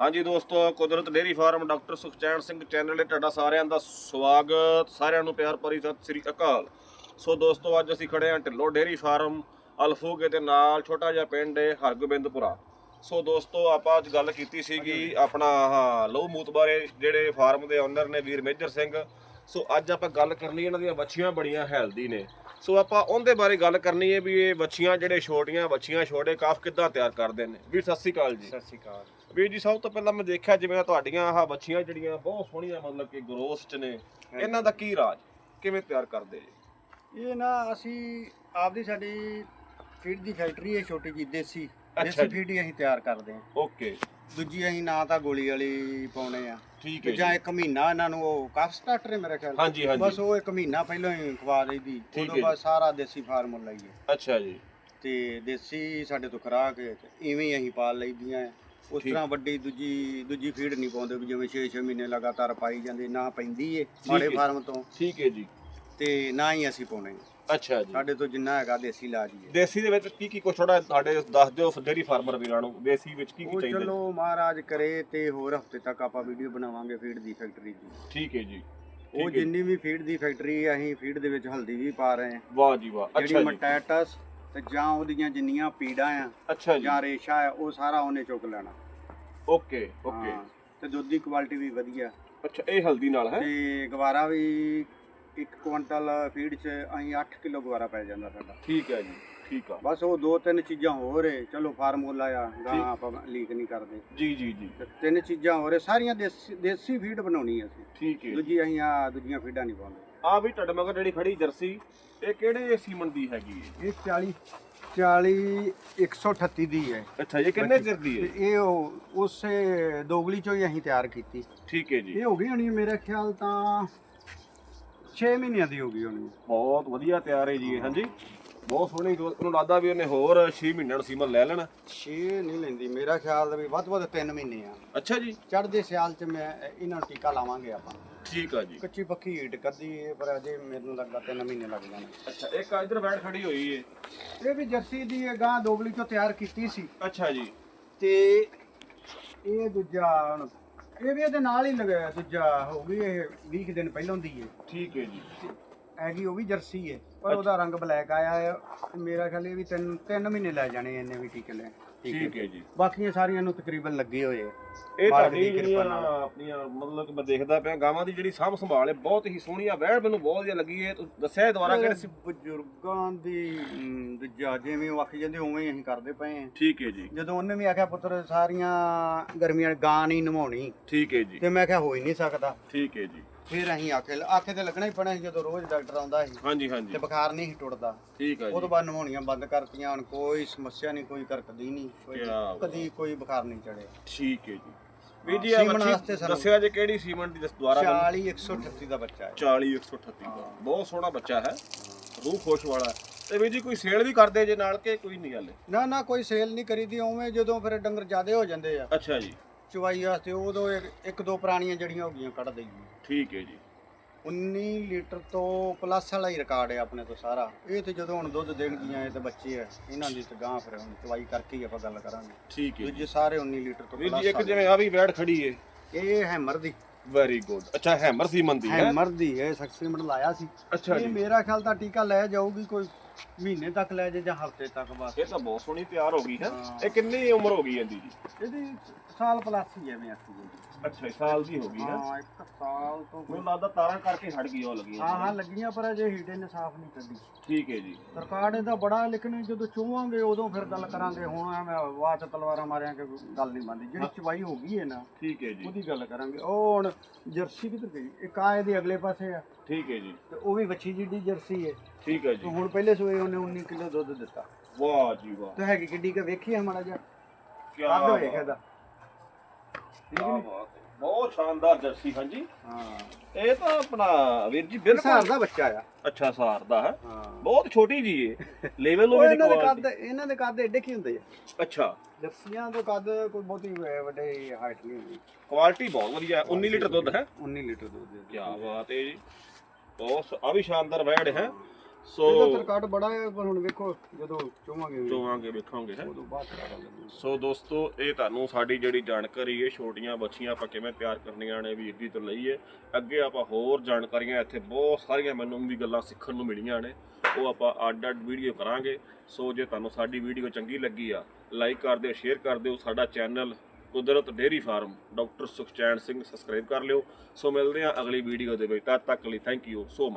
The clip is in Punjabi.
ਹਾਂਜੀ ਦੋਸਤੋ Kudrat dairy farm doctor Sukhchain Singh channel ਤੇ ਤੁਹਾਡਾ ਸਾਰਿਆਂ ਦਾ ਸਵਾਗਤ ਸਾਰਿਆਂ ਨੂੰ ਪਿਆਰ ਭਰੀ ਸਤਿ ਸ੍ਰੀ ਅਕਾਲ। ਸੋ ਦੋਸਤੋ ਅੱਜ ਅਸੀਂ ਖੜੇ ਹਾਂ ਢਿੱਲੋ ਡੇਰੀ ਫਾਰਮ ਅਲਫੂਗੇ ਦੇ ਨਾਲ ਛੋਟਾ ਜਿਹਾ ਪਿੰਡ ਹੈ ਹਰਗੋਬਿੰਦਪੁਰਾ। ਸੋ ਦੋਸਤੋ ਆਪਾਂ ਅੱਜ ਗੱਲ ਕੀਤੀ ਸੀਗੀ ਆਪਣਾ ਆਹ ਲਹੂ ਮੂਤ ਬਾਰੇ ਜਿਹੜੇ ਫਾਰਮ ਦੇ ਓਨਰ ਨੇ ਵੀਰ ਮੇਜਰ ਸਿੰਘ। ਸੋ ਅੱਜ ਆਪਾਂ ਗੱਲ ਕਰਨੀ ਇਹਨਾਂ ਦੀਆਂ ਬੱਚੀਆਂ ਬੜੀਆਂ ਹੈਲਦੀ ਨੇ। ਸੋ ਆਪਾਂ ਉਹਦੇ ਬਾਰੇ ਗੱਲ ਕਰਨੀ ਹੈ ਵੀ ਇਹ ਬੱਚੀਆਂ ਜਿਹੜੇ ਛੋਟੀਆਂ ਬੱਚੀਆਂ ਛੋਟੇ ਕਾਫ ਕਿੱਦਾਂ ਤਿਆਰ ਕਰਦੇ ਨੇ। ਵੀਰ ਸਤਿ ਸ੍ਰੀ ਅਕਾਲ ਜੀ। ਸਤਿ ਸ਼੍ਰੀ ਅਕਾਲ। ਵੀਰ ਜੀ ਸਭ ਤੋਂ ਪਹਿਲਾਂ ਮੈਂ ਦੇਖਿਆ ਜਿਵੇਂ ਤੁਹਾਡੀਆਂ ਆਹ ਬੱਚੀਆਂ ਜਿਹੜੀਆਂ ਬਹੁਤ ਸੋਹਣੀਆਂ ਮਤਲਬ ਕਿ ਗਰੋਥ ਚ ਨੇ। ਇਹਨਾਂ ਦਾ ਕੀ ਰਾਜ? ਕਿਵੇਂ ਤਿਆਰ ਕਰਦੇ ਜੀ ਇਹ ਨਾ ਅਸੀਂ ਆਪਦੀ ਸਾਡੀ ਫੀਡ ਦੀ ਫੈਕਟਰੀ ਹੈ ਛੋਟੀ ਜੀ ਦੇਸੀ। ਅੱਛਾ ਦੇਸੀ ਜੀ। ਫੀਡ ਹੀ ਅਸੀਂ ਤਿਆਰ ਕਰਦੇ ਹਾਂ। ਓਕੇ। ਦੂਜੀ ਅਸੀਂ ਨਾ ਤਾਂ ਗੋਲੀ ਵਾਲੀ ਪਾਉਣੇ ਆ। ਠੀਕ ਤੇ ਹੈ ਜਾਂ ਜੀ। ਇੱਕ ਮਹੀਨਾ ਇਹਨਾਂ ਨੂੰ ਉਹ ਕਾਫ ਸਟਾਰਟਰ ਹੈ ਮੇਰੇ ਖਿਆਲ ਹਾਂਜੀ, ਹਾਂਜੀ। ਬਸ ਉਹ ਇੱਕ ਮਹੀਨਾ ਪਹਿਲਾਂ ਹੀ ਖਵਾ ਦਈਦੀ। ਠੀਕ ਉਦੋਂ ਹੈ ਬਾਅਦ ਸਾਰਾ ਦੇਸੀ ਫਾਰਮੂਲਾ ਹੀ ਹੈ ਅੱਛਾ ਜੀ। ਤੇ ਦੇਸੀ ਸਾਡੇ ਤੋਂ ਖੁਰਾਕ ਇਵੇਂ ਹੀ ਅਸੀਂ ਪਾਲ ਲਈਦੀਆਂ ਹੈ। ਉਸ। ਤਰ੍ਹਾਂ ਵੱਡੀ ਦੂਜੀ ਦੂਜੀ ਫੀਡ ਨਹੀਂ ਪਾਉਂਦੇ ਵੀ ਜਿਵੇਂ 6-6 ਮਹੀਨੇ ਲਗਾਤਾਰ ਪਾਈ ਜਾਂਦੀ ਨਾ ਪੈਂਦੀ ਏ ਮਾੜੇ ਹੈ। ਫਾਰਮ ਤੋਂ। ਠੀਕ ਹੈ ਜੀ। ਤੇ ਨਾ ਹੀ ਅਸੀਂ ਪਾਉਣੇ। ਅੱਛਾ ਜੀ। ਸਾਡੇ ਤੋਂ ਜਿੰਨਾ ਹੈਗਾ ਦੇਸੀ ਇਲਾਜ ਹੀ ਹੈ ਦੇਸੀ ਦੇ ਵਿੱਚ ਕੀ ਕੀ ਕੁਛ ਥੋੜਾ ਸਾਡੇ ਦੱਸ ਦਿਓ ਡੇਰੀ ਫਾਰਮਰ ਵੀਰਾਂ ਨੂੰ ਦੇਸੀ ਵਿੱਚ ਕੀ ਕੀ ਉਹ ਚਾਹੀਦਾ? ਚਲੋ ਮਹਾਰਾਜ ਕਰੇ ਤੇ ਹੋਰ ਹਫ਼ਤੇ ਤੱਕ ਆਪਾਂ ਵੀਡੀਓ ਬਣਾਵਾਂਗੇ ਫੀਡ ਦੀ ਫੈਕਟਰੀ ਦੀ। ਠੀਕ ਹੈ ਜੀ। ਉਹ। ਜਿੰਨੀ ਵੀ ਫੀਡ ਦੀ ਫੈਕਟਰੀ ਅਸੀਂ ਫੀਡ ਦੇ ਵਿੱਚ ਹਲਦੀ ਵੀ ਪਾ ਰਹੇ ਹਾਂ। ਵਾਹ ਜੀ ਵਾਹ। ਜਿਹੜੀ ਅੱਛਾ ਜੀ। ਮਟੈਟਸ ਤੇ ਜਾਂ ਉਹਦੀਆਂ ਜਿੰਨੀਆਂ ਪੀੜਾਂ ਆ ਅੱਛਾ ਜੀ। ਜਾਂ ਰੇਸ਼ਾ ਆ ਉਹ ਸਾਰਾ ਉਹਨੇ ਚੁੱਕ ਲੈਣਾ। Okay okay. ਹਾਂ, ਤੇ ਦੁੱਧ ਦੀ ਕੁਆਲਿਟੀ ਵੀ ਵਧੀਆ। ਅੱਛਾ ਇਹ ਹਲਦੀ ਨਾਲ ਹੈ? ਤੇ ਗਵਾਰਾ ਵੀ 1 ਕੁਇੰਟਲ ਫੀਡ 'ਚ ਅਸੀਂ 8 ਕਿਲੋ ਗਵਾਰਾ ਪੈ ਜਾਂਦਾ ਸਾਡਾ। ਠੀਕ ਹੈ ਜੀ ਠੀਕ ਆ। ਬਸ ਉਹ ਦੋ ਤਿੰਨ ਚੀਜ਼ਾਂ ਹੋਰ ਏ ਚਲੋ ਫਾਰਮੂਲਾ ਆ ਗਾਂ ਆਪਾਂ ਲੀਕ ਨਹੀਂ ਕਰਦੇ। ਜੀ ਜੀ ਜੀ। ਤੇ ਤਿੰਨ ਚੀਜ਼ਾਂ ਹੋਰ ਏ ਸਾਰੀਆਂ ਦੇਸੀ ਦੇਸੀ ਫੀਡ ਬਣਾਉਣੀ ਅਸੀਂ। ਠੀਕ ਹੈ ਦੂਜੀ ਅਸੀਂ ਆ ਦੂਜੀਆਂ ਫੀਡਾਂ ਨਹੀਂ ਪਾਉਂਦੇ। ਆ ਵੀ ਤੁਹਾਡੇ ਮਗਰ ਜਿਹੜੀ ਖੜੀ ਜਰਸੀ ਇਹ ਕਿਹੜੇ ਸੀਮਨ ਦੀ ਹੈਗੀ ਹੈ? ਇਹ 40 40 138 ਦੀ ਹੈ। ਅੱਛਾ ਇਹ ਕਿੰਨੇ ਚਿਰ ਦੀ ਹੈ? ਇਹ ਉਹ ਉਸੇ ਦੋਗਲੀ ਚੋਂ ਹੀ ਅਸੀਂ ਤਿਆਰ ਕੀਤੀ। ਠੀਕ ਹੈ ਜੀ। ਇਹ ਹੋ ਗਈ ਹੋਣੀ ਮੇਰੇ ਖਿਆਲ ਤਾਂ 6 ਮਹੀਨਿਆਂ ਦੀ ਹੋ ਗਈ ਹੋਣੀ ਬਹੁਤ ਵਧੀਆ ਤਿਆਰ ਹੈ ਜੀ ਇਹ ਹਾਂਜੀ। ਬਹੁਤ ਸੋਹਣੀ ਮੈਨੂੰ ਲੱਗਦਾ ਵੀ ਉਹਨੇ ਹੋਰ 6 ਮਹੀਨਿਆਂ ਨੂੰ ਸੀਮਨ ਲੈ ਲੈਣਾ। 6 ਨਹੀਂ ਲੈਂਦੀ ਮੇਰਾ ਖਿਆਲ ਵੀ ਵੱਧ ਵੱਧ 3 ਮਹੀਨੇ ਆ। ਅੱਛਾ ਜੀ। ਚੜ੍ਹਦੇ ਸਿਆਲ 'ਚ ਮੈਂ ਇਹਨਾਂ ਨੂੰ ਟੀਕਾ ਲਾਵਾਂਗੇ ਆਪਾਂ। ਠੀਕ ਆ ਜੀ। ਕੱਚੀ ਪੱਕੀ ਹੀਟ ਕਰਦੀ ਏ ਪਰ ਅਜੇ ਮੈਨੂੰ ਲੱਗਦਾ 3 ਮਹੀਨੇ ਲੱਗ ਜਾਣੇ। ਅੱਛਾ ਇੱਕ ਇਧਰ ਬੈਠ ਖੜੀ ਹੋਈ ਹੈ ਇਹ ਵੀ ਜਰਸੀ ਦੀ ਇਹ ਗਾਂ ਦੋਗਲੀ ਚੋਂ ਤਿਆਰ ਕੀਤੀ ਸੀ। ਅੱਛਾ ਜੀ। ਤੇ ਇਹ ਦੂਜਾ ਇਹ ਵੀ ਇਹਦੇ ਨਾਲ ਹੀ ਲਗਾਇਆ ਦੂਜਾ ਹੋ ਗਈ ਇਹ 20 ਕੁ ਦਿਨ ਪਹਿਲਾਂ ਦੀ ਹੈ ਠੀਕ ਹੈ ਜੀ। ਹੈਗੀ ਉਹ ਵੀ ਜਰਸੀ ਹੈ ਪਰ ਉਹਦਾ ਰੰਗ ਬਲੈਕ ਆਇਆ ਹੈ ਤੇ ਮੇਰਾ ਖਿਆਲ ਇਹ ਵੀ ਤਿੰਨ ਤਿੰਨ ਮਹੀਨੇ ਲੈ ਜਾਣੇ ਇਹਨੇ ਵੀ ਟੀਕੇ ਲੈ ਠੀਕ ਹੈ ਜੀ। ਬਾਕੀਆਂ ਸਾਰੀਆਂ ਨੂੰ ਤਕਰੀਬਨ ਲੱਗੇ ਹੋਏ ਆ। ਇਹ ਮਾਲਕ ਤੁਹਾਡੀ ਕਿਰਪਾ ਜਿਹੜੀਆਂ ਨਾਲ। ਆਪਣੀਆਂ ਮਤਲਬ ਕਿ ਮੈਂ ਦੇਖਦਾ ਪਿਆ ਗਾਵਾਂ ਦੀ ਜਿਹੜੀ ਸਾਂਭ ਸੰਭਾਲ ਹੈ ਬਹੁਤ ਹੀ ਸੋਹਣੀ ਆ ਵਹਿੜ ਮੈਨੂੰ ਬਹੁਤ ਵਧੀਆ ਲੱਗੀ ਹੈ ਤੁਸੀਂ ਦੱਸਿਆ ਇਹ ਦੁਬਾਰਾ ਕਿਹੜੇ ਸੀ? ਬਜ਼ੁਰਗਾਂ ਦੀ ਅਮ, ਦੂਜਾ ਜਿਵੇਂ ਉਹ ਆਖੀ ਜਾਂਦੇ ਉਵੇਂ ਹੀ ਅਸੀਂ ਕਰਦੇ ਪਏ ਹਾਂ ਠੀਕ ਹੈ ਜੀ। ਜਦੋਂ ਉਹਨੇ ਵੀ ਆਖਿਆ ਪੁੱਤਰ ਸਾਰੀਆਂ ਗਰਮੀਆਂ ਗਾਂ ਨਹੀਂ ਨਵਾਉਣੀ ਠੀਕ ਹੈ ਜੀ। ਤੇ ਮੈਂ ਕਿਹਾ ਹੋ ਹੀ ਨਹੀਂ ਸਕਦਾ। ਠੀਕ ਹੈ ਜੀ। ਫਿਰ ਅਸੀਂ ਆਖੇ ਆਖੇ ਤੇ ਲੱਗਣਾ ਹੀ ਪੈਣਾ ਸੀ ਜਦੋਂ ਰੋਜ਼ ਡਾਕਟਰ ਆਉਂਦਾ ਸੀ। ਹਾਂਜੀ ਹਾਂਜੀ। ਤੇ ਬੁਖਾਰ ਨਹੀਂ ਸੀ ਟੁੱਟਦਾ। ਠੀਕ ਹੈ ਉਹ ਤੋਂ ਜੀ ਬਾਅਦ ਨਵਾਉਣੀਆਂ ਬੰਦ ਕਰਤੀਆਂ ਹੁਣ ਕੋਈ ਸਮੱਸਿਆ ਨਹੀਂ ਕੋਈ ਕਰਕਦੀ ਨਹੀਂ। ਕੋਈ ਕਿਆ ਬਾਤ। ਕਦੀ ਕੋਈ ਬੁਖਾਰ ਨਹੀਂ ਚੜਿਆ। ਠੀਕ ਹੈ ਜੀ। ਵੀਰ ਜੀ ਆ ਸੀਮਨ ਬੱਚੀ ਵਾਸਤੇ ਸਾਨੂੰ- ਦੱਸਿਆ ਜੇ ਕਿਹੜੀ ਸੀਮਨ ਦੀ ਦੱਸ ਦੁਬਾਰਾ ਮੈਨੂੰ 40 138 ਦਾ ਬੱਚਾ ਹੈ। 40 138 ਦਾ। ਬਹੁਤ ਸੋਹਣਾ ਬੱਚਾ ਹੈ। ਰੂਹ ਖੁਸ਼ ਵਾਲਾ ਹੈ। ਤੇ ਵੀਰ ਜੀ ਕੋਈ ਸੇਲ ਵੀ ਕਰਦੇ ਜੇ ਨਾਲ ਕਿ ਕੋਈ ਨਹੀਂ ਹਾਲੇ ਨਾ ਨਾ ਕੋਈ ਸੇਲ ਨਹੀਂ ਕਰੀਦੀ। ਉਵੇਂ ਜਦੋਂ ਫਿਰ ਡੰਗਰ ਜ਼ਿਆਦੇ ਹੋ ਜਾਂਦੇ ਆ। ਅੱਛਾ ਜੀ। ਚਵਾਈ ਵਾਸਤੇ ਉਦੋਂ ਇੱਕ- ਇੱਕ ਦੋ ਪੁਰਾਣੀਆਂ ਜੜੀਆਂ ਹੋ ਗਈਆਂ ਕੱਢ ਦਈਏ ਠੀਕ ਹੈ ਜੀ। 19 ਲੀਟਰ ਤੋਂ ਪਲੱਸ ਵਾਲਾ ਹੀ ਰਿਕਾਰਡ ਹੈ ਆਪਣੇ ਤੋਂ ਸਾਰਾ। ਇਹ ਤੇ ਜਦੋਂ ਹੁਣ ਦੁੱਧ ਦੇਣਗੀਆਂ ਇਹ ਤੇ ਬੱਚੇ ਆ ਇਹਨਾਂ ਦੀ ਤੇ ਗਾਂ ਫਿਰ ਹੁਣ ਚਵਾਈ ਕਰਕੇ ਹੀ ਆਪਾਂ ਗੱਲ ਕਰਾਂਗੇ। ਠੀਕ ਹੈ ਜੀ। ਦੂਜੇ ਸਾਰੇ 19 ਲੀਟਰ ਤੋਂ ਵੀਰ ਜੀ ਇੱਕ ਜਿਵੇਂ ਆ ਵੀ ਵੈੜ ਖੜੀ ਏ। ਇਹ ਹੈਮਰ ਦੀ। ਵੈਰੀ ਗੁੱਡ ਅੱਛਾ ਹੈਮਰ ਸੀਮਨ ਦੀ ਹੈ। ਹੈਮਰ ਦੀ ਇਹ ਸਕਸੀਮੈਂਟ ਲਾਇਆ ਸੀ। ਅੱਛਾ ਇਹ ਮੇਰਾ ਖਿਆਲ ਤਾਂ ਟੀਕਾ ਲੈ ਜਾਊਗੀ ਕੋਈ ਮਹੀਨੇ ਤੱਕ ਲੈ ਜੇ ਜਾਂ ਹਫ਼ਤੇ ਤੱਕ ਬਸ। ਇਹ ਤਾਂ ਬਹੁਤ ਸੋਹਣੀ ਤਿਆਰ ਹੋ ਗਈ ਹੈ। ਹਾਂ। ਇਹ ਕਿੰਨੀ ਉਮਰ ਹੋ ਗਈ ਇਹਦੀ? ਜੀ ਇਹਦੀ ਸਾਲ ਪਲੱਸ ਹੀ ਹੈ ਮੈਂ ਆਖੀ ਜੀ ਅੱਛਾ ਸਾਲ ਦੀ ਹੋ ਗਈ ਹੈ। ਹਾਂ ਇੱਕ ਸਾਲ ਤੋਂ ਕੋਈ ਮੈਨੂੰ ਲੱਗਦਾ ਤਾਰਾਂ ਕਰਕੇ ਹਟ ਗਈ ਉਹ ਲੱਗੀਆਂ। ਹਾਂ ਹਾਂ ਲੱਗੀਆਂ ਪਰ ਅਜੇ ਹੀਟੇ ਨੇ ਸਾਫ਼ ਨਹੀਂ ਕੱਢੀ। ਠੀਕ ਹੈ ਜੀ। ਰਿਕਾਰਡ ਇਹਦਾ ਬੜਾ ਲੇਕਿਨ ਜਦੋਂ ਚੋਵਾਂਗੇ ਉਦੋਂ ਫਿਰ ਗੱਲ ਕਰਾਂਗੇ। ਹੁਣ ਐਵੇਂ ਵਾਹ ਚ ਤਲਵਾਰਾਂ ਮਾਰਿਆਂ ਕਿ ਗੱਲ ਨਹੀਂ ਬਣਦੀ। ਜਿਹੜੀ ਚਵਾਈ ਹੋ ਗਈ ਹੈ ਨਾ ਠੀਕ ਹੈ ਜੀ। ਉਹਦੀ ਗੱਲ ਕਰਾਂਗੇ। ਉਹ ਹੁਣ ਜਰਸੀ ਕਿੱਧਰ ਗਈ? ਇੱਕ ਆ ਇਹਦੇ ਅਗਲੇ ਪਾਸੇ ਆ। ਠੀਕ ਹੈ ਜੀ। ਤੇ ਉਹ ਵੀ ਵੱਛੀ ਜਿੱਡੀ ਜਰਸੀ ਹੈ। ਠੀਕ ਹੈ ਤੇ ਜੀ ਹੁਣ ਪਹਿਲੇ ਸੋਏ ਉਹਨੇ 19 ਕਿਲੋ ਦੁੱਧ ਦਿੱਤਾ। ਵਾਹ ਜੀ ਵਾਹ। ਤੇ ਹੈਗੀ ਕਿੱਡੀ ਕਿ ਵੇਖੀ ਮਾੜਾ ਜਿਹਾ। ਕੀ ਕੱਦ ਹੋਏਗਾ ਇਹਦਾ। ਹੈ। ਬਹੁਤ ਸ਼ਾਨਦਾਰ ਜਰਸੀ ਹਾਂਜੀ। ਹਾਂ। ਇਹ ਤਾਂ ਆਪਣਾ ਵੀਰ ਜੀ ਹਿਸਾਰ ਬਿਲਕੁਲ ਦਾ ਬੱਚਾ ਆ। ਅੱਛਾ ਸਾਰ ਦਾ ਹੈ। ਹਾਂ। ਬਹੁਤ ਛੋਟੀ ਜੀ ਹੈ ਲੈਵਲ ਉਹ ਵੀ ਇਹਨਾਂ ਦੇ ਕੱਦ ਇਹਨਾਂ ਦੇ ਕੱਦ ਐਡੇ ਕੀ ਹੁੰਦੇ ਆ? ਅੱਛਾ। ਜਰਸੀਆਂ ਦੇ ਕੱਦ ਕੋਈ ਬਹੁਤੀ ਵੱਡੇ ਹਾਈਟ ਨਹੀਂ ਹੁੰਦੀ। ਕੁਆਲਿਟੀ ਬਹੁਤ ਵਧੀਆ। ਹੈ 19 ਲੀਟਰ ਦੁੱਧ ਹੈ। 19 ਲੀਟਰ ਦੁੱਧ ਦੇ ਕੀ ਬਾਤ ਹੈ ਜੀ। ਬਹੁਤ ਆ ਵੀ ਸ਼ਾਨਦਾਰ ਵੈੜ ਹੈ। ਸੋ ਇਹਦਾ ਰਿਕਾਰਡ ਬੜਾ ਹੈ ਪਰ ਹੁਣ ਵੇਖੋ ਜਦੋਂ ਚੋਵਾਂਗੇ ਚੋਵਾਂਗੇ ਵੇਖਾਂਗੇ ਹੈ। ਉਦੋਂ ਬਾਅਦ ਪਤਾ ਲੱਗੂ ਸੋ ਦੋਸਤੋ ਇਹ ਤੁਹਾਨੂੰ ਸਾਡੀ ਜਿਹੜੀ ਜਾਣਕਾਰੀ ਹੈ ਛੋਟੀਆਂ ਬੱਚੀਆਂ ਆਪਾਂ ਕਿਵੇਂ ਤਿਆਰ ਕਰਨੀਆਂ ਨੇ ਵੀਰ ਦੀ ਤੋਂ ਲਈਏ। ਅੱਗੇ ਆਪਾਂ ਹੋਰ ਜਾਣਕਾਰੀਆਂ ਇੱਥੇ ਬਹੁਤ ਸਾਰੀਆਂ ਮੈਨੂੰ ਵੀ ਗੱਲਾਂ ਸਿੱਖਣ ਨੂੰ ਮਿਲੀਆਂ ਨੇ। ਉਹ ਆਪਾਂ ਅੱਡ ਅੱਡ ਵੀਡੀਓ ਕਰਾਂਗੇ। ਸੋ ਜੇ ਤੁਹਾਨੂੰ ਸਾਡੀ ਵੀਡੀਓ ਚੰਗੀ ਲੱਗੀ ਆ ਲਾਈਕ ਕਰ ਦਿਓ ਸ਼ੇਅਰ ਕਰ ਦਿਓ ਸਾਡਾ channel Kudrat dairy farm doctor Sukhchain Singh subscribe ਕਰ ਲਿਓ। ਸੋ ਮਿਲਦੇ ਹਾਂ ਅਗਲੀ ਵੀਡੀਓ ਦੇ ਵਿੱਚ। ਤਦ ਤੱਕ ਲਈ ਥੈਂਕ ਯੂ ਸੋ